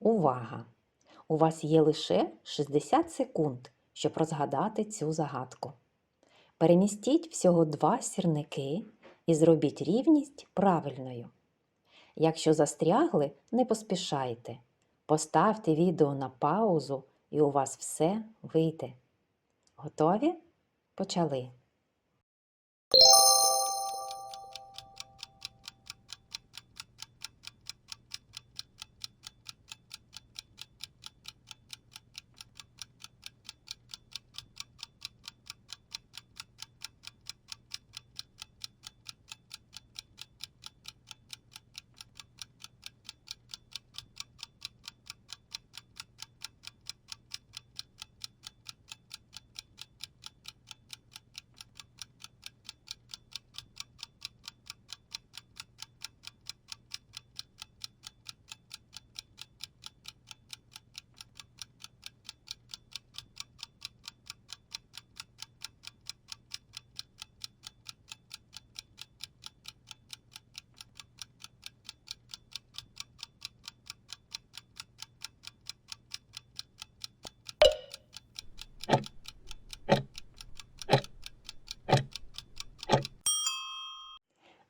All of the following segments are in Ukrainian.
Увага! У вас є лише 60 секунд, щоб розгадати цю загадку. Перемістіть всього два сірники і зробіть рівність правильною. Якщо застрягли, не поспішайте. Поставте відео на паузу і у вас все вийде. Готові? Почали.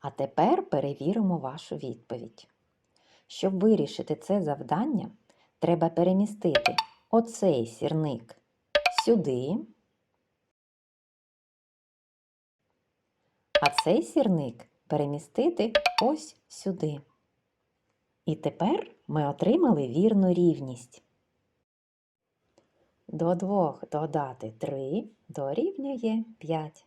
А тепер перевіримо вашу відповідь. Щоб вирішити це завдання, треба перемістити оцей сірник сюди, а цей сірник перемістити ось сюди. І тепер ми отримали вірну рівність. До двох додати 3 дорівнює 5.